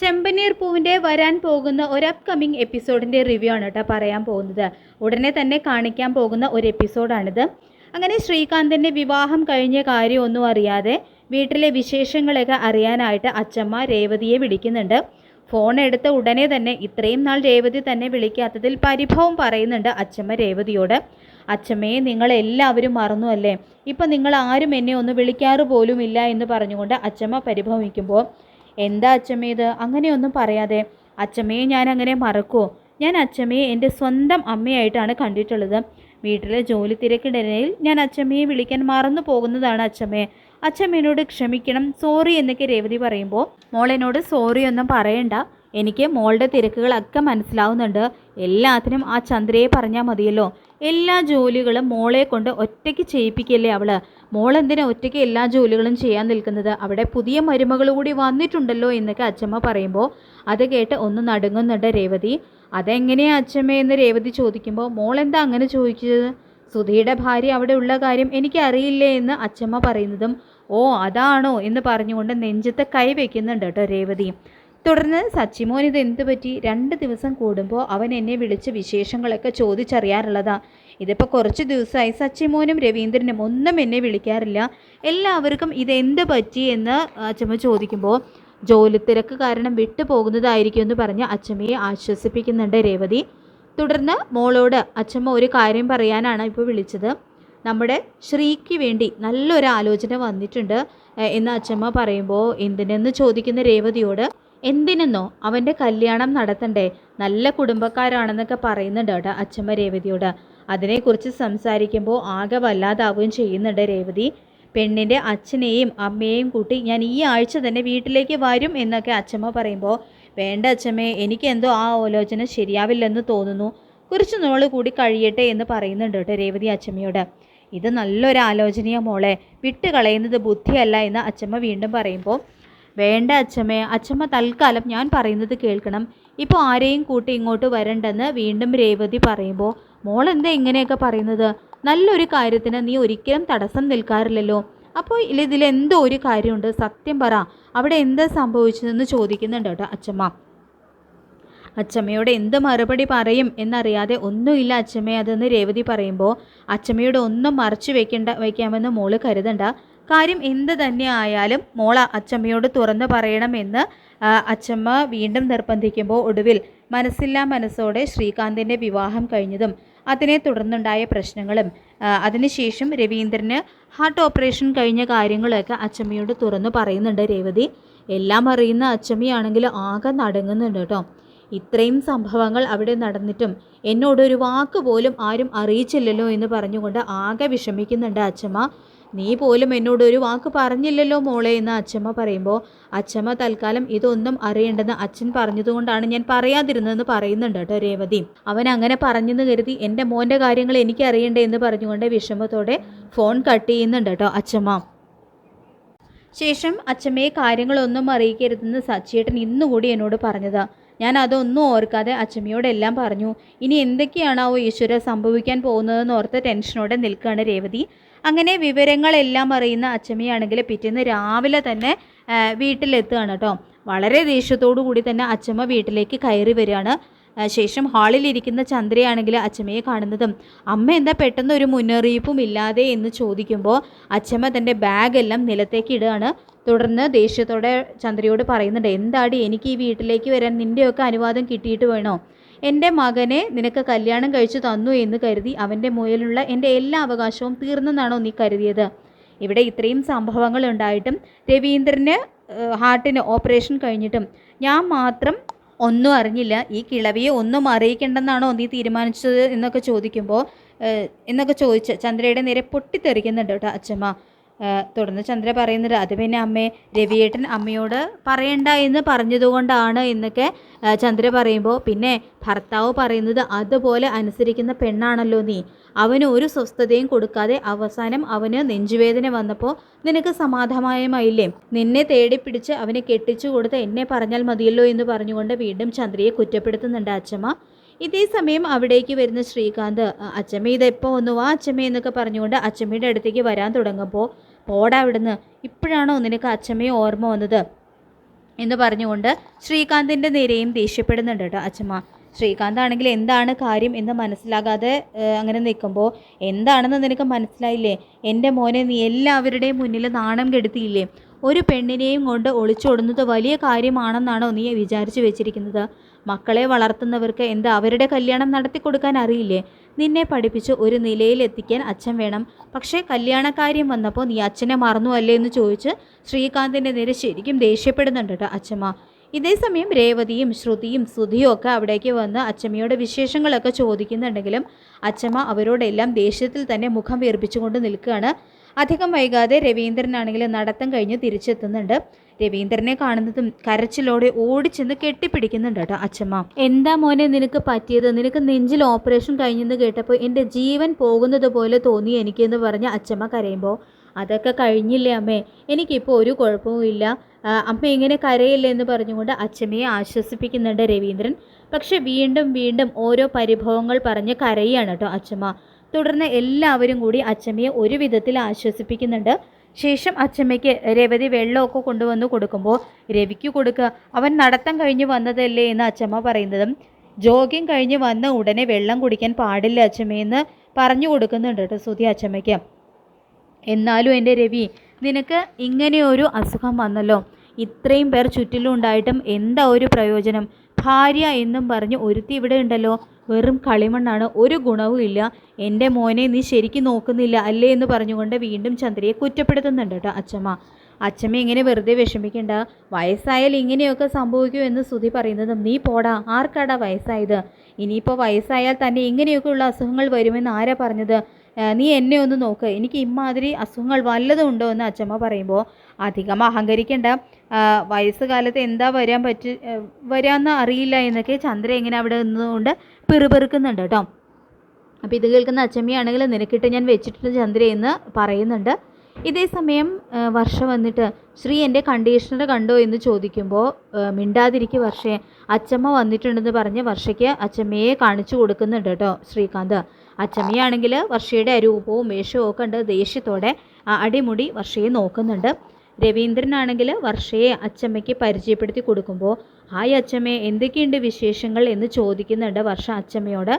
ചെമ്പനീർ പൂവിന്റെ വരാൻ പോകുന്ന ഒരു അപ്കമിങ് എപ്പിസോഡിന്റെ റിവ്യൂ ആണ് കേട്ടോ പറയാൻ പോകുന്നത്. ഉടനെ തന്നെ കാണിക്കാൻ പോകുന്ന ഒരു എപ്പിസോഡാണിത് അങ്ങനെ ശ്രീകാന്തിന്റെ വിവാഹം കഴിഞ്ഞ കാര്യമൊന്നും അറിയാതെ വീട്ടിലെ വിശേഷങ്ങളൊക്കെ അറിയാനായിട്ട് അച്ചമ്മ രേവതിയെ വിളിക്കുന്നുണ്ട്. ഫോൺ എടുത്ത ഉടനെ തന്നെ ഇത്രയും നാൾ രേവതി തന്നെ വിളിക്കാത്തതിൽ പരിഭവം പറയുന്നുണ്ട് അച്ചമ്മ രേവതിയോട്. അച്ചമ്മയെ നിങ്ങൾ എല്ലാവരും മറന്നു അല്ലേ? ഇപ്പം നിങ്ങൾ ആരും എന്നെ ഒന്ന് വിളിക്കാറ് പോലും ഇല്ല എന്ന് പറഞ്ഞുകൊണ്ട് അച്ചമ്മ പരിഭവിക്കുമ്പോൾ എന്താ അച്ചമ്മേ ഇത്? അങ്ങനെയൊന്നും പറയാതെ അച്ചമ്മയെ ഞാൻ അങ്ങനെ മറക്കുമോ ഞാൻ അച്ചമ്മയെ എന്റെ സ്വന്തം അമ്മയായിട്ടാണ് കണ്ടിട്ടുള്ളത്. വീട്ടിലെ ജോലി തിരക്കിടയിൽ ഞാൻ അച്ചമ്മയെ വിളിക്കാൻ മറന്നു പോകുന്നതാണ് അച്ചമ്മയെ അച്ചമ്മേനോട് ക്ഷമിക്കണം സോറി എന്നൊക്കെ രേവതി പറയുമ്പോൾ മോളെന്നോട് സോറി ഒന്നും പറയണ്ട. എനിക്ക് മോളുടെ തിരക്കുകളൊക്കെ മനസ്സിലാവുന്നുണ്ട്. എല്ലാത്തിനും ആ ചന്ദ്രയെ പറഞ്ഞാൽ മതിയല്ലോ. എല്ലാ ജോലികളും മോളെ കൊണ്ട് ഒറ്റയ്ക്ക് ചെയ്യിപ്പിക്കല്ലേ അവൾ? മോളെന്തിനാ ഒറ്റയ്ക്ക് എല്ലാ ജോലികളും ചെയ്യാൻ നിൽക്കുന്നത്? അവിടെ പുതിയ മരുമകൾ കൂടി വന്നിട്ടുണ്ടല്ലോ എന്നൊക്കെ അച്ഛമ്മ പറയുമ്പോൾ അത് കേട്ട് ഒന്ന് നടുങ്ങുന്നുണ്ട് രേവതി. അതെങ്ങനെയാ അച്ചമ്മ എന്ന് രേവതി ചോദിക്കുമ്പോൾ മോളെന്താ അങ്ങനെ ചോദിച്ചത്? സുധിയുടെ ഭാര്യ അവിടെ ഉള്ള കാര്യം എനിക്കറിയില്ലേ എന്ന് അച്ഛമ്മ പറയുന്നതും ഓ അതാണോ? എന്ന് പറഞ്ഞുകൊണ്ട് നെഞ്ചത്ത് കൈ വയ്ക്കുന്നുണ്ട് കേട്ടോ രേവതി. തുടർന്ന് സച്ചിമോൻ ഇത് എന്ത് പറ്റി? രണ്ട് ദിവസം കൂടുമ്പോൾ അവൻ എന്നെ വിളിച്ച് വിശേഷങ്ങളൊക്കെ ചോദിച്ചറിയാറുള്ളതാ. ഇതിപ്പോൾ കുറച്ച് ദിവസമായി സച്ചിമോനും രവീന്ദ്രനും ഒന്നും എന്നെ വിളിക്കാറില്ല. എല്ലാവർക്കും ഇതെന്ത് പറ്റി എന്ന് അച്ചമ്മ ചോദിക്കുമ്പോൾ ജോലി തിരക്ക് കാരണം വിട്ടു പോകുന്നതായിരിക്കും എന്ന് പറഞ്ഞ് അച്ചമ്മയെ ആശ്വസിപ്പിക്കുന്നുണ്ട് രേവതി. തുടർന്ന് മോളോട് അച്ചമ്മ ഒരു കാര്യം പറയാനാണ് ഇപ്പോൾ വിളിച്ചത്. നമ്മുടെ ശ്രീക്ക് വേണ്ടി നല്ലൊരു ആലോചന വന്നിട്ടുണ്ട് എന്ന് അച്ചമ്മ പറയുമ്പോൾ എന്തിനെന്ന് ചോദിക്കുന്ന രേവതിയോട് എന്തിനെന്നോ അവന്റെ കല്യാണം നടത്തണ്ടേ? നല്ല കുടുംബക്കാരാണെന്നൊക്കെ പറയുന്നുണ്ട് കേട്ടോ അച്ഛമ്മ രേവതിയോട്. അതിനെക്കുറിച്ച് സംസാരിക്കുമ്പോൾ ആകെ വല്ലാതാവുകയും ചെയ്യുന്നുണ്ട് രേവതി. പെണ്ണിന്റെ അച്ഛനെയും അമ്മയെയും കൂട്ടി ഞാൻ ഈ ആഴ്ച തന്നെ വീട്ടിലേക്ക് വരും എന്നൊക്കെ അച്ഛമ്മ പറയുമ്പോൾ വേണ്ട അച്ഛമ്മേ എനിക്കെന്തോ ആ ആലോചന ശരിയാവില്ലെന്ന് തോന്നുന്നു. കുറച്ച് നാൾ കൂടി കഴിയട്ടെ എന്ന് പറയുന്നുണ്ട് കേട്ടോ രേവതി അച്ഛമ്മയോട് ഇത് നല്ലൊരു ആലോചനയാ മോളെ. വിട്ടുകളയുന്നത് ബുദ്ധിയല്ല എന്ന് അച്ഛമ്മ വീണ്ടും പറയുമ്പോൾ വേണ്ട അച്ഛമ്മേ അച്ഛമ്മ തൽക്കാലം ഞാൻ പറയുന്നത് കേൾക്കണം. ഇപ്പോൾ ആരെയും കൂട്ടി ഇങ്ങോട്ട് വരണ്ടെന്ന് വീണ്ടും രേവതി പറയുമ്പോൾ മോൾ എന്താ ഇങ്ങനെയൊക്കെ പറയുന്നത്? നല്ലൊരു കാര്യത്തിന് നീ ഒരിക്കലും തടസ്സം നിൽക്കാറില്ലല്ലോ. അപ്പോൾ ഇതിൽ എന്തോ ഒരു കാര്യമുണ്ട്. സത്യം പറ. അവിടെ എന്താ സംഭവിച്ചതെന്ന് ചോദിക്കുന്നുണ്ട് കേട്ടോ അച്ഛമ്മ. അച്ചമ്മയോട് എന്ത് മറുപടി പറയും എന്നറിയാതെ ഒന്നുമില്ല അച്ചമ്മേ അതെന്ന് രേവതി പറയുമ്പോൾ അച്ചമ്മയോട് ഒന്നും മറച്ചു വെക്കേണ്ട വയ്ക്കാമെന്ന് മോൾ കരുതണ്ട. കാര്യം എന്ത് തന്നെ ആയാലും മോള അച്ചമ്മയോട് തുറന്നു പറയണമെന്ന് അച്ചമ്മ വീണ്ടും നിർബന്ധിക്കുമ്പോൾ ഒടുവിൽ മനസ്സില്ലാ മനസ്സോടെ ശ്രീകാന്തിന്റെ വിവാഹം കഴിഞ്ഞതും അതിനെ തുടർന്നുണ്ടായ പ്രശ്നങ്ങളും അതിനുശേഷം രവീന്ദ്രന് ഹാർട്ട് ഓപ്പറേഷൻ കഴിഞ്ഞ കാര്യങ്ങളൊക്കെ അച്ചമ്മയോട് തുറന്നു പറയുന്നുണ്ട് രേവതി. എല്ലാം അറിയുന്ന അച്ചമ്മയാണെങ്കിൽ ആകെ നടങ്ങുന്നുണ്ട് കേട്ടോ. ഇത്രയും സംഭവങ്ങൾ അവിടെ നടന്നിട്ടും എന്നോടൊരു വാക്ക് പോലും ആരും അറിയിച്ചില്ലല്ലോ എന്ന് പറഞ്ഞുകൊണ്ട് ആകെ വിഷമിക്കുന്നുണ്ട് അച്ചമ്മ. നീ പോലും എന്നോട് ഒരു വാക്ക് പറഞ്ഞില്ലല്ലോ മോളെ എന്ന് അച്ഛമ്മ പറയുമ്പോൾ അച്ഛമ്മ തൽക്കാലം ഇതൊന്നും അറിയേണ്ടെന്ന് അച്ഛൻ പറഞ്ഞതുകൊണ്ടാണ് ഞാൻ പറയാതിരുന്നതെന്ന് പറയുന്നുണ്ട് കേട്ടോ രേവതി. അവൻ അങ്ങനെ പറഞ്ഞെന്ന് കരുതി എന്റെ മോന്റെ കാര്യങ്ങൾ എനിക്ക് അറിയണ്ടേ എന്ന് പറഞ്ഞുകൊണ്ട് വിഷമത്തോടെ ഫോൺ കട്ട് ചെയ്യുന്നുണ്ട് കേട്ടോ അച്ഛമ്മ ശേഷം അച്ഛമ്മയെ കാര്യങ്ങളൊന്നും അറിയിക്കരുതെന്ന് സച്ചിയേട്ടൻ ഇന്നുകൂടി എന്നോട് പറഞ്ഞത്. ഞാൻ അതൊന്നും ഓർക്കാതെ അച്ചമ്മയോടെല്ലാം പറഞ്ഞു. ഇനി എന്തൊക്കെയാണാവോ ഈശ്വര സംഭവിക്കാൻ പോകുന്നതെന്ന് ഓർത്ത് ടെൻഷനോടെ നിൽക്കുകയാണ് രേവതി. അങ്ങനെ വിവരങ്ങളെല്ലാം അറിയുന്ന അച്ചമ്മയാണെങ്കിൽ പിറ്റേന്ന് രാവിലെ തന്നെ വീട്ടിലെത്തുകയാണ് കേട്ടോ. വളരെ ദേഷ്യത്തോടു കൂടി തന്നെ അച്ചമ്മ വീട്ടിലേക്ക് കയറി വരികയാണ്. ശേഷം ഹാളിലിരിക്കുന്ന ചന്ദ്രയാണെങ്കിൽ അച്ചമ്മയെ കാണുന്നതും അമ്മ എന്താ പെട്ടെന്ന് ഒരു മുന്നറിയിപ്പും ഇല്ലാതെ എന്ന് ചോദിക്കുമ്പോൾ അച്ചമ്മ തന്റെ ബാഗെല്ലാം നിലത്തേക്ക് ഇടുകയാണ്. തുടർന്ന് ദേഷ്യത്തോടെ ചന്ദ്രയോട് പറയുന്നുണ്ട് എന്താടി എനിക്ക് ഈ വീട്ടിലേക്ക് വരാൻ നിന്റെയൊക്കെ അനുവാദം കിട്ടിയിട്ട് വേണോ? എന്റെ മകനെ നിനക്ക് കല്യാണം കഴിച്ചു തന്നു എന്ന് കരുതി അവന്റെ മുയലുള്ള എന്റെ എല്ലാ അവകാശവും തീർന്നെന്നാണോ നീ കരുതിയത്? ഇവിടെ ഇത്രയും സംഭവങ്ങൾ ഉണ്ടായിട്ടും രവീന്ദ്രന് ഹാർട്ടിന് ഓപ്പറേഷൻ കഴിഞ്ഞിട്ടും ഞാൻ മാത്രം ഒന്നും അറിഞ്ഞില്ല. ഈ കിളവിയെ ഒന്നും അറിയിക്കേണ്ടെന്നാണോ നീ തീരുമാനിച്ചത് എന്നൊക്കെ ചോദിക്കുമ്പോൾ എന്നൊക്കെ ചോദിച്ച് ചന്ദ്രയുടെ നേരെ പൊട്ടിത്തെറിക്കുന്നുണ്ട് കേട്ടോ അച്ഛമ്മ തുടർന്ന് ചന്ദ്ര പറയുന്നത് അത് പിന്നെ അമ്മേ രവിയേട്ടൻ അമ്മയോട് പറയണ്ട എന്ന് പറഞ്ഞതുകൊണ്ടാണ് എന്നൊക്കെ ചന്ദ്ര പറയുമ്പോൾ പിന്നെ ഭർത്താവ് പറയുന്നത് അതുപോലെ അനുസരിക്കുന്ന പെണ്ണാണല്ലോ നീ. അവന് ഒരു സ്വസ്ഥതയും കൊടുക്കാതെ അവസാനം അവന് നെഞ്ചുവേദന വന്നപ്പോൾ നിനക്ക് സമാധാനമായില്ലേ? നിന്നെ തേടി പിടിച്ച് അവനെ കെട്ടിച്ചു കൊടുത്ത് എന്നെ പറഞ്ഞാൽ മതിയല്ലോ എന്ന് പറഞ്ഞുകൊണ്ട് വീണ്ടും ചന്ദ്രയെ കുറ്റപ്പെടുത്തുന്നുണ്ട് അച്ഛമ്മ ഇതേ സമയം അവിടേക്ക് വരുന്ന ശ്രീകാന്ത് "അ- അച്ഛമ്മ ഇതെപ്പോൾ ഒന്ന് വാ അച്ഛമ്മ എന്നൊക്കെ പറഞ്ഞുകൊണ്ട് അച്ഛമ്മയുടെ അടുത്തേക്ക് വരാൻ തുടങ്ങുമ്പോൾ പോടാ അവിടുന്ന് ഇപ്പോഴാണോ നിനക്ക് അച്ഛമ്മയെ ഓർമ്മ വന്നത്? എന്ന് പറഞ്ഞുകൊണ്ട് ശ്രീകാന്തിന്റെ നേരെയും ദേഷ്യപ്പെടുന്നുണ്ട് കേട്ടോ അച്ഛമ്മ. ശ്രീകാന്ത് ആണെങ്കിൽ എന്താണ് കാര്യം എന്ന് മനസ്സിലാകാതെ അങ്ങനെ നിൽക്കുമ്പോൾ എന്താണെന്ന് നിനക്ക് മനസ്സിലായില്ലേ? എന്റെ മോനെ നീ എല്ലാവരുടെയും മുന്നിൽ നാണം കെടുത്തിയില്ലേ? ഒരു പെണ്ണിനെയും കൊണ്ട് ഒളിച്ചോടുന്നത് വലിയ കാര്യമാണെന്നാണോ നീ വിചാരിച്ചു വെച്ചിരിക്കുന്നത്? മക്കളെ വളർത്തുന്നവർക്ക് എന്താ അവരുടെ കല്യാണം നടത്തി കൊടുക്കാൻ അറിയില്ലേ? നിന്നെ പഠിപ്പിച്ച് ഒരു നിലയിലെത്തിക്കാൻ അച്ഛൻ വേണം. പക്ഷേ കല്യാണക്കാര്യം വന്നപ്പോൾ നീ അച്ഛനെ മറന്നു അല്ലേ എന്ന് ചോദിച്ച് ശ്രീകാന്തിന്റെ നേരെ ശരിക്കും ദേഷ്യപ്പെടുന്നുണ്ട് കേട്ടോ അച്ഛമ്മ. ഇതേ സമയം രേവതിയും ശ്രുതിയും സുധിയും ഒക്കെ അവിടേക്ക് വന്ന് അച്ഛമ്മയുടെ വിശേഷങ്ങളൊക്കെ ചോദിക്കുന്നുണ്ടെങ്കിലും അച്ഛമ്മ അവരോടെല്ലാം ദേഷ്യത്തിൽ തന്നെ മുഖം വീർപ്പിച്ചുകൊണ്ട് നിൽക്കുകയാണ്. അധികം വൈകാതെ രവീന്ദ്രനാണെങ്കിൽ നടത്തം കഴിഞ്ഞ് തിരിച്ചെത്തുന്നുണ്ട്. രവീന്ദ്രനെ കാണുന്നതും കരച്ചിലോടെ ഓടിച്ചെന്ന് കെട്ടിപ്പിടിക്കുന്നുണ്ട് കേട്ടോ അച്ഛമ്മ. എന്താ മോനെ നിനക്ക് പറ്റിയത്? നിനക്ക് നെഞ്ചിൽ ഓപ്പറേഷൻ കഴിഞ്ഞെന്ന് കേട്ടപ്പോൾ എന്റെ ജീവൻ പോകുന്നത് പോലെ തോന്നി എനിക്കെന്ന് പറഞ്ഞ് അച്ഛമ്മ കരയുമ്പോൾ അതൊക്കെ കഴിഞ്ഞില്ലേ അമ്മേ? എനിക്കിപ്പോൾ ഒരു കുഴപ്പവുമില്ല അമ്മ ഇങ്ങനെ കരയില്ലേ എന്ന് പറഞ്ഞുകൊണ്ട് അച്ഛമ്മയെ ആശ്വസിപ്പിക്കുന്നുണ്ട് രവീന്ദ്രൻ. പക്ഷെ വീണ്ടും വീണ്ടും ഓരോ പരിഭവങ്ങൾ പറഞ്ഞ് കരയാണ് കേട്ടോ അച്ഛമ്മ. തുടർന്ന് എല്ലാവരും കൂടി അച്ചമ്മയെ ഒരു വിധത്തിൽ ആശ്വസിപ്പിക്കുന്നുണ്ട്. ശേഷം അച്ചമ്മയ്ക്ക് രവതി വെള്ളമൊക്കെ കൊണ്ടുവന്ന് കൊടുക്കുമ്പോൾ രവിക്ക് കൊടുക്കുക അവൻ നടത്തം കഴിഞ്ഞ് വന്നതല്ലേ? എന്ന് അച്ചമ്മ പറയുന്നതും. ജോഗ്യം കഴിഞ്ഞ് വന്ന ഉടനെ വെള്ളം കുടിക്കാൻ പാടില്ല അച്ചമ്മയെന്ന് പറഞ്ഞു കൊടുക്കുന്നുണ്ട് കേട്ടോ സുധി അച്ചമ്മയ്ക്ക്. എന്നാലും എന്റെ രവി നിനക്ക് ഇങ്ങനെയൊരു അസുഖം വന്നല്ലോ. ഇത്രയും പേർ ചുറ്റിലും ഉണ്ടായിട്ടും എന്താ ഒരു പ്രയോജനം? ഭാര്യ എന്നും പറഞ്ഞ് ഒരുത്തി ഇവിടെ ഉണ്ടല്ലോ. വെറും കളിമണ്ണാണ്. ഒരു ഗുണവും ഇല്ല. എന്റെ മോനെ നീ ശരിക്കും നോക്കുന്നില്ല അല്ലേ എന്ന് പറഞ്ഞുകൊണ്ട് വീണ്ടും ചന്ദ്രയെ കുറ്റപ്പെടുത്തുന്നുണ്ട് കേട്ടോ അച്ഛമ്മ അച്ഛമ്മ ഇങ്ങനെ വെറുതെ വിഷമിക്കണ്ട. വയസ്സായാൽ ഇങ്ങനെയൊക്കെ സംഭവിക്കൂ എന്ന് ശ്രുതി പറയുന്നതും നീ പോടാ. ആർക്കാടാ വയസ്സായത്? ഇനിയിപ്പോൾ വയസ്സായാൽ തന്നെ ഇങ്ങനെയൊക്കെയുള്ള അസുഖങ്ങൾ വരുമെന്ന് ആരാ പറഞ്ഞത്? നീ എന്നെ ഒന്ന് നോക്ക്. എനിക്ക് ഇമ്മാതിരി അസുഖങ്ങൾ വല്ലതും ഉണ്ടോ എന്ന് അച്ഛമ്മ പറയുമ്പോൾ അധികം അഹങ്കരിക്കേണ്ട. വയസ്സുകാലത്ത് എന്താ വരാൻ പറ്റി വരാമെന്ന് അറിയില്ല എന്നൊക്കെ ചന്ദ്ര ഇങ്ങനെ അവിടെ നിന്നുകൊണ്ട് പിറുപിറുക്കുന്നുണ്ട് കേട്ടോ. അപ്പോൾ ഇത് കേൾക്കുന്ന അച്ചമ്മയാണെങ്കിൽ നിനക്കിട്ട് ഞാൻ വെച്ചിട്ടുണ്ട് ചന്ദ്ര എന്ന് പറയുന്നുണ്ട്. ഇതേ സമയം വർഷം വന്നിട്ട് ശ്രീ എന്റെ കണ്ടീഷണർ കണ്ടോ എന്ന് ചോദിക്കുമ്പോൾ മിണ്ടാതിരിക്കും വർഷയെ അച്ചമ്മ വന്നിട്ടുണ്ടെന്ന് പറഞ്ഞ് വർഷയ്ക്ക് അച്ചമ്മയെ കാണിച്ചു കൊടുക്കുന്നുണ്ട് കേട്ടോ ശ്രീകാന്ത്. അച്ചമ്മയാണെങ്കിൽ വർഷയുടെ അരൂപവും രൂപവും വേഷവും ഒക്കെ ഉണ്ട് ദേഷ്യത്തോടെ അടിമുടി വർഷയെ നോക്കുന്നുണ്ട്. രവീന്ദ്രനാണെങ്കിൽ വർഷയെ അച്ചമ്മയ്ക്ക് പരിചയപ്പെടുത്തി കൊടുക്കുമ്പോൾ ഹായ് അച്ചമ്മേ എന്തൊക്കെയുണ്ട് വിശേഷങ്ങൾ എന്ന് ചോദിക്കുന്നുണ്ട് വർഷ അച്ചമ്മയോട്.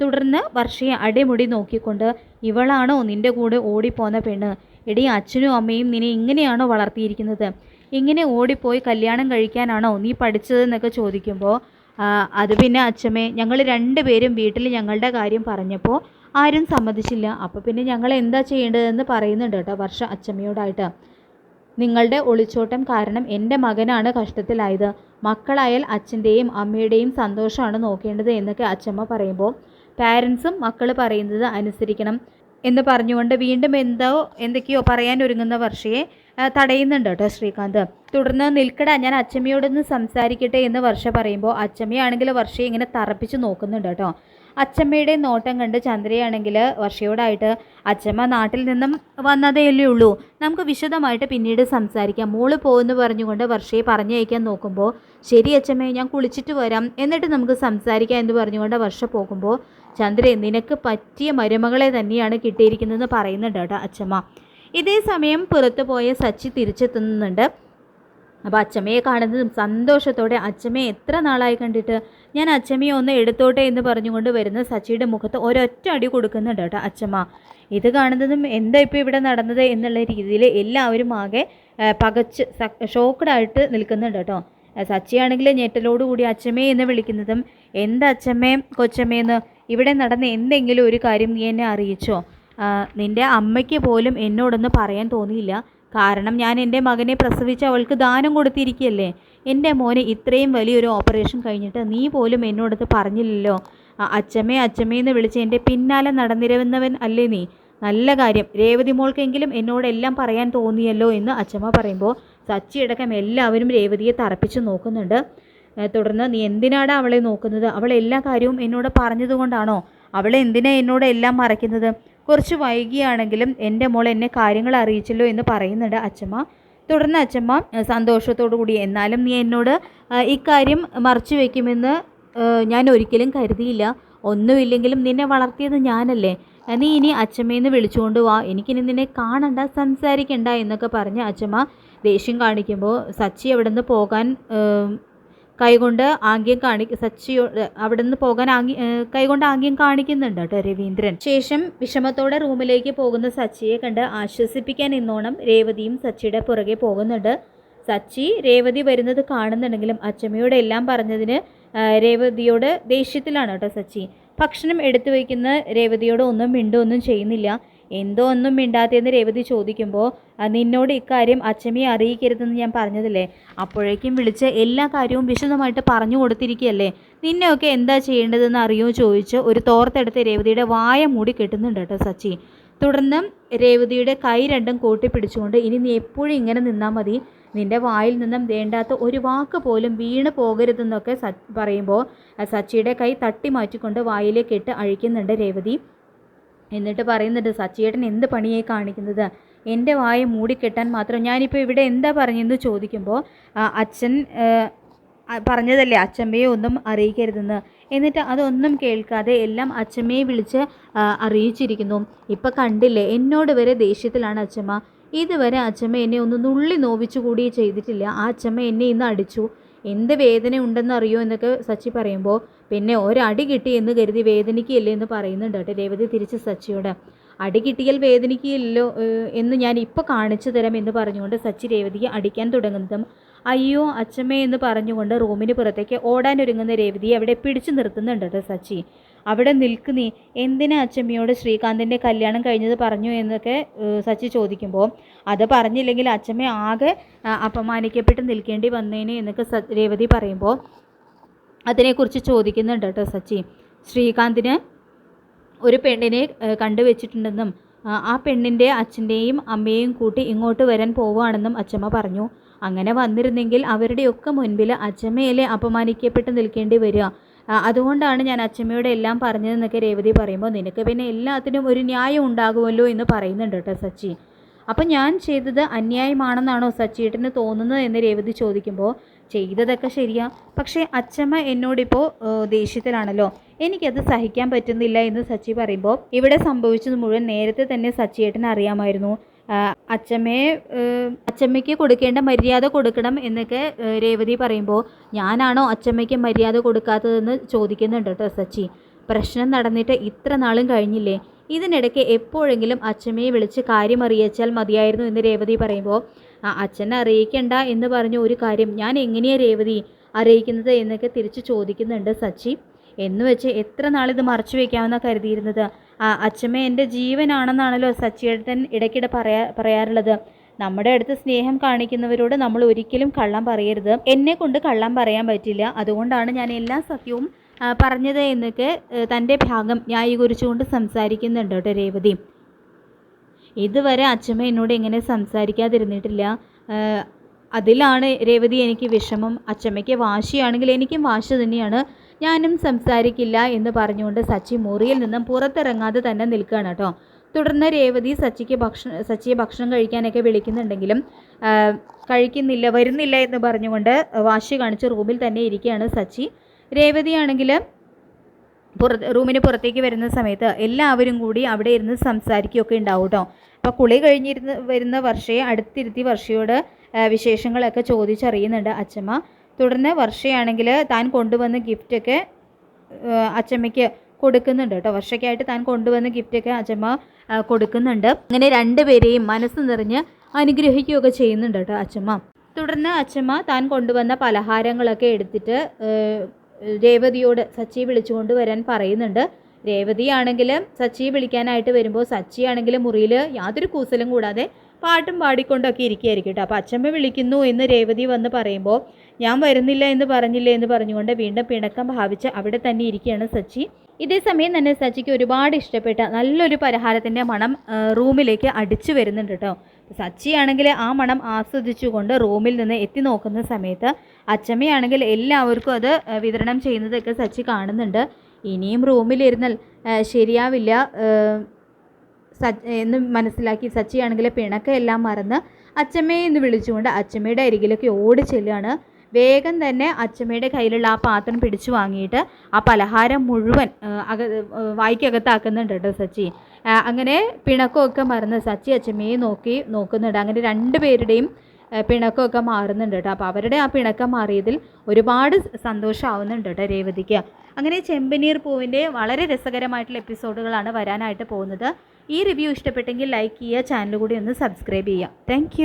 തുടർന്ന് വർഷയെ അടിമുടി നോക്കിക്കൊണ്ട് ഇവളാണോ നിന്റെ കൂടെ ഓടിപ്പോന്ന പെണ്ണ്? എടി അച്ഛനും അമ്മയും നിന്നെ ഇങ്ങനെയാണോ വളർത്തിയിരിക്കുന്നത്? ഇങ്ങനെ ഓടിപ്പോയി കല്യാണം കഴിക്കാനാണോ നീ പഠിച്ചതെന്നൊക്കെ ചോദിക്കുമ്പോൾ "ആ, അത് പിന്നെ അച്ഛമ്മേ ഞങ്ങൾ രണ്ടുപേരും വീട്ടിൽ ഞങ്ങളുടെ കാര്യം പറഞ്ഞപ്പോൾ ആരും സമ്മതിച്ചില്ല. അപ്പോൾ പിന്നെ ഞങ്ങൾ എന്താ ചെയ്യേണ്ടതെന്ന് പറയുന്നുണ്ട് കേട്ടോ വർഷ അച്ഛമ്മയോടായിട്ട് നിങ്ങളുടെ ഒളിച്ചോട്ടം കാരണം എന്റെ മകനാണ് കഷ്ടത്തിലായത്. മക്കളായാൽ അച്ഛന്റെയും അമ്മയുടെയും സന്തോഷമാണ് നോക്കേണ്ടത് എന്നൊക്കെ അച്ഛമ്മ പറയുമ്പോൾ പാരൻസും മക്കൾ പറയുന്നത് അനുസരിക്കണം എന്ന് പറഞ്ഞുകൊണ്ട് വീണ്ടും എന്തോ എന്തൊക്കെയോ പറയാൻ ഒരുങ്ങുന്ന വർഷയെ തടയുന്നുണ്ട് കേട്ടോ ശ്രീകാന്ത്. തുടർന്ന് നിൽക്കട ഞാൻ അച്ചമ്മയോടൊന്ന് സംസാരിക്കട്ടെ എന്ന് വർഷ പറയുമ്പോൾ അച്ചമ്മയാണെങ്കിൽ വർഷയെ ഇങ്ങനെ തറപ്പിച്ച് നോക്കുന്നുണ്ട് കേട്ടോ. അച്ചമ്മയുടെ നോട്ടം കണ്ട് ചന്ദ്രയാണെങ്കിൽ വർഷയോടായിട്ട് അച്ചമ്മ നാട്ടിൽ നിന്നും വന്നതേയല്ലേ ഉള്ളൂ. നമുക്ക് വിശദമായിട്ട് പിന്നീട് സംസാരിക്കാം. മോൾ പോകുമെന്ന് പറഞ്ഞുകൊണ്ട് വർഷയെ പറഞ്ഞയക്കാൻ നോക്കുമ്പോൾ ശരി അച്ഛമ്മേ ഞാൻ കുളിച്ചിട്ട് വരാം. എന്നിട്ട് നമുക്ക് സംസാരിക്കാം എന്ന് പറഞ്ഞുകൊണ്ട് വർഷ പോകുമ്പോൾ ചന്ദ്രൻ നിനക്ക് പറ്റിയ മരുമകളെ തന്നെയാണ് കിട്ടിയിരിക്കുന്നതെന്ന് പറയുന്നുണ്ട് കേട്ടോ അച്ഛമ്മ. ഇതേ സമയം പുറത്തു പോയ സച്ചി തിരിച്ചെത്തുന്നുണ്ട്. അപ്പോൾ അച്ഛമ്മയെ കാണുന്നതും സന്തോഷത്തോടെ അച്ഛമ്മയെ എത്ര നാളായി കണ്ടിട്ട്? ഞാൻ അച്ഛമ്മയെ ഒന്ന് എടുത്തോട്ടെ എന്ന് പറഞ്ഞുകൊണ്ട് വരുന്ന സച്ചിയുടെ മുഖത്ത് ഒരൊറ്റ അടി കൊടുക്കുന്നുണ്ട് കേട്ടോ അച്ഛമ്മ. ഇത് കാണുന്നതും എന്താ ഇപ്പോൾ ഇവിടെ നടന്നത് എന്നുള്ള രീതിയിൽ എല്ലാവരും ആകെ പകച്ച് ഷോക്കഡായിട്ട് നിൽക്കുന്നുണ്ട് കേട്ടോ. സച്ചിയാണെങ്കിൽ ഞെട്ടലോടുകൂടി അച്ഛമ്മേ എന്ന് വിളിക്കുന്നതും എന്താ അച്ഛമ്മേ കൊച്ചമ്മേന്ന് ഇവിടെ നടന്ന എന്തെങ്കിലും ഒരു കാര്യം നീ എന്നെ അറിയിച്ചോ? നിന്റെ അമ്മയ്ക്ക് പോലും എന്നോടൊന്ന് പറയാൻ തോന്നിയില്ല. കാരണം ഞാൻ എന്റെ മകനെ പ്രസവിച്ച് അവൾക്ക് ദാനം കൊടുത്തിരിക്കുകയല്ലേ. എന്റെ മോനെ ഇത്രയും വലിയൊരു ഓപ്പറേഷൻ കഴിഞ്ഞിട്ട് നീ പോലും എന്നോടത് പറഞ്ഞില്ലല്ലോ. അച്ഛമ്മേ അച്ഛമ്മേ എന്ന് വിളിച്ച് എന്റെ പിന്നാലെ നടന്നിരുന്നവൻ അല്ലേ നീ? നല്ല കാര്യം. രേവതി മോൾക്കെങ്കിലും എന്നോടെല്ലാം പറയാൻ തോന്നിയല്ലോ എന്ന് അച്ഛമ്മ പറയുമ്പോൾ സച്ചിയടക്കം എല്ലാവരും രേവതിയെ തറപ്പിച്ച് നോക്കുന്നുണ്ട്. തുടർന്ന് നീ എന്തിനാണ് അവളെ നോക്കുന്നത്? അവൾ എല്ലാ കാര്യവും എന്നോട് പറഞ്ഞതുകൊണ്ടാണോ? അവൾ എന്തിനാ എന്നോട് എല്ലാം മറയ്ക്കുന്നത്? കുറച്ച് വൈകിയാണെങ്കിലും എന്റെ മോൾ എന്നെ കാര്യങ്ങൾ അറിയിച്ചല്ലോ എന്ന് പറയുന്നുണ്ട് അച്ചമ്മ. തുടർന്ന് അച്ചമ്മ ഏ, സന്തോഷത്തോടു കൂടി എന്നാലും നീ എന്നോട് ഇക്കാര്യം മറച്ചു വയ്ക്കുമെന്ന് ഞാൻ ഒരിക്കലും കരുതിയില്ല. ഒന്നുമില്ലെങ്കിലും നിന്നെ വളർത്തിയത് ഞാനല്ലേ. നീ ഇനി അച്ചമ്മയെന്ന് വിളിച്ചുകൊണ്ട് വാ. എനിക്കിനി നിന്നെ കാണണ്ട സംസാരിക്കണ്ട എന്നൊക്കെ പറഞ്ഞ് അച്ചമ്മ ദേഷ്യം കാണിക്കുമ്പോൾ സച്ചി അവിടെ നിന്ന് പോകാൻ കൈകൊണ്ട് ആംഗ്യം കാണി സച്ചി അവിടെ നിന്ന് പോകാൻ ആംഗ്യ കൈകൊണ്ട് ആംഗ്യം കാണിക്കുന്നുണ്ട് കേട്ടോ രവീന്ദ്രൻ. ശേഷം വിഷമത്തോടെ റൂമിലേക്ക് പോകുന്ന സച്ചിയെ കണ്ട് ആശ്വസിപ്പിക്കാൻ ഇന്നോണം രേവതിയും സച്ചിയുടെ പുറകെ പോകുന്നുണ്ട്. സച്ചി രേവതി വരുന്നത് കാണുന്നുണ്ടെങ്കിലും അച്ചമ്മയോട് എല്ലാം പറഞ്ഞതിന് രേവതിയോട് ദേഷ്യത്തിലാണ് കേട്ടോ സച്ചി. ഭക്ഷണം എടുത്തു വയ്ക്കുന്ന രേവതിയോട് ഒന്നും മിണ്ടൊന്നും ചെയ്യുന്നില്ല. എന്തോ ഒന്നും മിണ്ടാത്തതെന്ന് രേവതി ചോദിക്കുമ്പോൾ "ആ, നിന്നോട് ഇക്കാര്യം അച്ഛമ്മയെ അറിയിക്കരുതെന്ന് ഞാൻ പറഞ്ഞതില്ലേ? അപ്പോഴേക്കും വിളിച്ച് എല്ലാ കാര്യവും വിശദമായിട്ട് പറഞ്ഞു കൊടുത്തിരിക്കുകയല്ലേ? നിന്നെയൊക്കെ എന്താ ചെയ്യേണ്ടതെന്ന് അറിയുമോ ചോദിച്ച് ഒരു തോർത്തെടുത്ത് രേവതിയുടെ വായ മൂടി കെട്ടുന്നുണ്ട് കേട്ടോ സച്ചി. തുടർന്ന് രേവതിയുടെ കൈ രണ്ടും കൂട്ടി പിടിച്ചുകൊണ്ട് ഇനി നീ എപ്പോഴും ഇങ്ങനെ നിന്നാൽ മതി. നിന്റെ വായിൽ നിന്നും വേണ്ടാത്ത ഒരു വാക്ക് പോലും വീണ് പോകരുതെന്നൊക്കെ സ പറയുമ്പോൾ സച്ചിയുടെ കൈ തട്ടി മാറ്റിക്കൊണ്ട് വായിലേക്ക് ഇട്ട് അഴിക്കുന്നുണ്ട് രേവതി. എന്നിട്ട് പറയുന്നുണ്ട് സച്ചിയേട്ടൻ എന്ത് പണിയായി കാണിക്കുന്നത്? എന്റെ വായ മൂടിക്കെട്ടാൻ മാത്രം ഞാനിപ്പോൾ ഇവിടെ എന്താ പറഞ്ഞെന്ന് ചോദിക്കുമ്പോൾ അച്ഛൻ പറഞ്ഞതല്ലേ അച്ഛമ്മയെ ഒന്നും അറിയിക്കരുതെന്ന്. എന്നിട്ട് അതൊന്നും കേൾക്കാതെ എല്ലാം അച്ഛമ്മയെ വിളിച്ച് അറിയിച്ചിരിക്കുന്നു. ഇപ്പം കണ്ടില്ലേ എന്നോട് വരെ ദേഷ്യത്തിലാണ് അച്ഛമ്മ. ഇതുവരെ അച്ഛമ്മ എന്നെ ഒന്ന് നുള്ളി നോവിച്ചു കൂടി ചെയ്തിട്ടില്ല. ആ അച്ഛമ്മ എന്നെ ഇന്ന് അടിച്ചു. എന്ത് വേദന ഉണ്ടെന്ന് അറിയോ എന്നൊക്കെ സച്ചി പറയുമ്പോൾ പിന്നെ ഒരടി കിട്ടി എന്ന് കരുതി വേദനിക്കുകയില്ലേ എന്ന് പറയുന്നുണ്ട് കേട്ടോ രേവതി തിരിച്ച് സച്ചിയോട്. അടി കിട്ടിയാൽ വേദനിക്കുകയില്ലോ എന്ന് ഞാൻ ഇപ്പോൾ കാണിച്ചു തരാം എന്ന് പറഞ്ഞുകൊണ്ട് സച്ചി രേവതിയെ അടിക്കാൻ തുടങ്ങുന്നതും അയ്യോ അച്ഛമ്മേ എന്ന് പറഞ്ഞുകൊണ്ട് റൂമിന് പുറത്തേക്ക് ഓടാനൊരുങ്ങുന്ന രേവതിയെ അവിടെ പിടിച്ചു നിർത്തുന്നുണ്ട് കേട്ടോ സച്ചി. അവിടെ നിൽക്ക് നീ. എന്തിനാ അച്ഛമ്മയോട് ശ്രീകാന്തിന്റെ കല്യാണം കഴിഞ്ഞത് പറഞ്ഞു എന്നൊക്കെ സച്ചി ചോദിക്കുമ്പോൾ അത് പറഞ്ഞില്ലെങ്കിൽ അച്ഛമ്മ ആകെ അപമാനിക്കപ്പെട്ട് നിൽക്കേണ്ടി വന്നേനെ എന്നൊക്കെ രേവതി പറയുമ്പോൾ അതിനെക്കുറിച്ച് ചോദിക്കുന്നുണ്ട് കേട്ടോ സച്ചി. ശ്രീകാന്തിന് ഒരു പെണ്ണിനെ കണ്ടുവച്ചിട്ടുണ്ടെന്നും ആ, പെണ്ണിന്റെ അച്ഛന്റെയും അമ്മയെയും കൂട്ടി ഇങ്ങോട്ട് വരാൻ പോവുകയാണെന്നും അച്ഛമ്മ പറഞ്ഞു. അങ്ങനെ വന്നിരുന്നെങ്കിൽ അവരുടെയൊക്കെ മുൻപിൽ അച്ഛമ്മയിലെ അപമാനിക്കപ്പെട്ട് നിൽക്കേണ്ടി വരിക. അതുകൊണ്ടാണ് ഞാൻ അച്ഛമ്മയോട് എല്ലാം പറഞ്ഞതെന്നൊക്കെ രേവതി പറയുമ്പോൾ നിനക്ക് പിന്നെ എല്ലാത്തിനും ഒരു ന്യായം ഉണ്ടാകുമല്ലോ എന്ന് പറയുന്നുണ്ട് കേട്ടോ സച്ചി. അപ്പം ഞാൻ ചെയ്തത് അന്യായമാണെന്നാണോ സച്ചിയേട്ടന് തോന്നുന്നത് എന്ന് രേവതി ചോദിക്കുമ്പോൾ ചെയ്തതൊക്കെ ശരിയാ. പക്ഷേ അച്ഛമ്മ എന്നോടിപ്പോൾ ദേഷ്യത്തിലാണല്ലോ. എനിക്കത് സഹിക്കാൻ പറ്റുന്നില്ല എന്ന് സച്ചി പറയുമ്പോൾ ഇവിടെ സംഭവിച്ചത് മുഴുവൻ നേരത്തെ തന്നെ സച്ചിയേട്ടന് അറിയാമായിരുന്നു. അച്ഛമ്മയെ അച്ഛമ്മയ്ക്ക് കൊടുക്കേണ്ട മര്യാദ കൊടുക്കണം എന്നൊക്കെ രേവതി പറയുമ്പോൾ ഞാനാണോ അച്ഛമ്മയ്ക്ക് മര്യാദ കൊടുക്കാത്തതെന്ന് ചോദിക്കുന്നുണ്ട് കേട്ടോ സച്ചി. പ്രശ്നം നടന്നിട്ട് ഇത്ര നാളും കഴിഞ്ഞില്ലേ? ഇതിനിടയ്ക്ക് എപ്പോഴെങ്കിലും അച്ഛമ്മയെ വിളിച്ച് കാര്യം അറിയിച്ചാൽ മതിയായിരുന്നു എന്ന് രേവതി പറയുമ്പോൾ ആ അച്ഛനെ അറിയിക്കണ്ട എന്ന് പറഞ്ഞ ഒരു കാര്യം ഞാൻ എങ്ങനെയാണ് രേവതി അറിയിക്കുന്നത് എന്നൊക്കെ തിരിച്ച് ചോദിക്കുന്നുണ്ട് സച്ചി. എന്ന് വെച്ച് എത്ര നാളിത് മറച്ചു വയ്ക്കാമെന്ന കരുതിയിരുന്നത്? ആ അച്ഛമ്മ എന്റെ ജീവനാണെന്നാണല്ലോ സച്ചിയേട്ടൻ ഇടയ്ക്കിടെ പറയാ പറയാറുള്ളത്. നമ്മുടെ അടുത്ത് സ്നേഹം കാണിക്കുന്നവരോട് നമ്മൾ ഒരിക്കലും കള്ളം പറയരുത്. എന്നെ കൊണ്ട് കള്ളം പറയാൻ പറ്റില്ല. അതുകൊണ്ടാണ് ഞാൻ എല്ലാ സത്യവും പറഞ്ഞത് എന്നൊക്കെ തന്റെ ഭാഗം ന്യായീകരിച്ചുകൊണ്ട് സംസാരിക്കുന്നുണ്ട് കേട്ടോ രേവതി. ഇതുവരെ അച്ഛമ്മ എന്നോട് ഇങ്ങനെ സംസാരിക്കാതിരുന്നിട്ടില്ല. അതിലാണ് രേവതി എനിക്ക് വിഷമം. അച്ഛമ്മയ്ക്ക് വാശിയാണെങ്കിൽ എനിക്കും വാശി തന്നെയാണ്. ഞാനും സംസാരിക്കില്ല എന്ന് പറഞ്ഞുകൊണ്ട് സച്ചി മുറിയിൽ നിന്നും പുറത്തിറങ്ങാതെ തന്നെ നിൽക്കുകയാണ് കേട്ടോ. തുടർന്ന് രേവതി സച്ചിക്ക് ഭക്ഷണം സച്ചിയെ ഭക്ഷണം കഴിക്കാനൊക്കെ വിളിക്കുന്നുണ്ടെങ്കിലും കഴിക്കുന്നില്ല വരുന്നില്ല എന്ന് പറഞ്ഞുകൊണ്ട് വാശി കാണിച്ച് റൂമിൽ തന്നെ ഇരിക്കുകയാണ് സച്ചി. രേവതിയാണെങ്കിൽ പുറത്ത് റൂമിന് പുറത്തേക്ക് വരുന്ന സമയത്ത് എല്ലാവരും കൂടി അവിടെ ഇരുന്ന് സംസാരിക്കുകയൊക്കെ ഉണ്ടാവും കേട്ടോ അപ്പോൾ കുളി കഴിഞ്ഞിരുന്ന് വരുന്ന വർഷയെ അടുത്തിരുത്തി വർഷയോട് വിശേഷങ്ങളൊക്കെ ചോദിച്ചറിയുന്നുണ്ട് അച്ഛമ്മ തുടർന്ന് വർഷയാണെങ്കിൽ താൻ കൊണ്ടുവന്ന ഗിഫ്റ്റൊക്കെ അച്ചമ്മയ്ക്ക് കൊടുക്കുന്നുണ്ട് കേട്ടോ വർഷയ്ക്കായിട്ട് താൻ കൊണ്ടുവന്ന ഗിഫ്റ്റൊക്കെ അച്ഛമ്മ കൊടുക്കുന്നുണ്ട്. അങ്ങനെ രണ്ടുപേരെയും മനസ്സ് നിറഞ്ഞ് അനുഗ്രഹിക്കുകയൊക്കെ ചെയ്യുന്നുണ്ട് കേട്ടോ അച്ഛമ്മ തുടർന്ന് അച്ഛമ്മ താൻ കൊണ്ടുവന്ന പലഹാരങ്ങളൊക്കെ എടുത്തിട്ട് രേവതിയോട് സച്ചി വിളിച്ചുകൊണ്ട് വരാൻ പറയുന്നുണ്ട്. രേവതിയാണെങ്കിൽ സച്ചിയെ വിളിക്കാനായിട്ട് വരുമ്പോൾ സച്ചിയാണെങ്കിൽ മുറിയിൽ യാതൊരു കൂസലും കൂടാതെ പാട്ടും പാടിക്കൊണ്ടൊക്കെ ഇരിക്കുകയായിരിക്കും കേട്ടോ. അപ്പോൾ അച്ഛമ്മ വിളിക്കുന്നു എന്ന് രേവതി വന്ന് പറയുമ്പോൾ ഞാൻ വരുന്നില്ല എന്ന് പറഞ്ഞില്ലേ? എന്ന് പറഞ്ഞുകൊണ്ട് വീണ്ടും പിണക്കം ഭാവിച്ച് അവിടെ തന്നെ ഇരിക്കുകയാണ് സച്ചി. ഇതേ സമയം തന്നെ സച്ചിക്ക് ഒരുപാട് ഇഷ്ടപ്പെട്ട നല്ലൊരു പലഹാരത്തിന്റെ മണം റൂമിലേക്ക് അടിച്ചു വരുന്നുണ്ട് കേട്ടോ. സച്ചിയാണെങ്കിൽ ആ മണം ആസ്വദിച്ചുകൊണ്ട് റൂമിൽ നിന്ന് എത്തി നോക്കുന്ന സമയത്ത് അച്ചമ്മയാണെങ്കിൽ എല്ലാവർക്കും അത് വിതരണം ചെയ്യുന്നതൊക്കെ സച്ചി കാണുന്നുണ്ട്. ഇനിയും റൂമിലിരുന്നാൽ ശരിയാവില്ല. എന്ന് മനസ്സിലാക്കി സച്ചിയാണെങ്കിൽ പിണക്കം എല്ലാം മറന്ന് അച്ചമ്മയെ എന്ന് വിളിച്ചുകൊണ്ട് അച്ചമ്മയുടെ അരികിലേക്ക് ഓടി ചെല്ലുകയാണ് വേഗം തന്നെ അച്ചമ്മയുടെ കയ്യിലുള്ള ആ പാത്രം പിടിച്ചു വാങ്ങിയിട്ട് ആ പലഹാരം മുഴുവൻ അക വായിക്കകത്താക്കുന്നുണ്ട് കേട്ടോ സച്ചി. അങ്ങനെ പിണക്കമൊക്കെ മറന്ന് സച്ചി അച്ചമ്മയെ നോക്കി നോക്കുന്നുണ്ട്. അങ്ങനെ രണ്ടുപേരുടെയും പിണക്കമൊക്കെ മാറുന്നുണ്ട് കേട്ടോ. അപ്പോൾ അവരുടെ ആ പിണക്കം മാറിയതിൽ ഒരുപാട് സന്തോഷമാവുന്നുണ്ട് കേട്ടോ രേവതിക്ക്. അങ്ങനെ ചെമ്പനീർ പൂവിന്റെ വളരെ രസകരമായിട്ടുള്ള എപ്പിസോഡുകളാണ് വരാനായിട്ട് പോകുന്നത്. ഈ റിവ്യൂ ഇഷ്ടപ്പെട്ടെങ്കിൽ ലൈക്ക് ചെയ്യുക ചാനൽ കൂടി ഒന്ന് സബ്സ്ക്രൈബ് ചെയ്യുക. താങ്ക്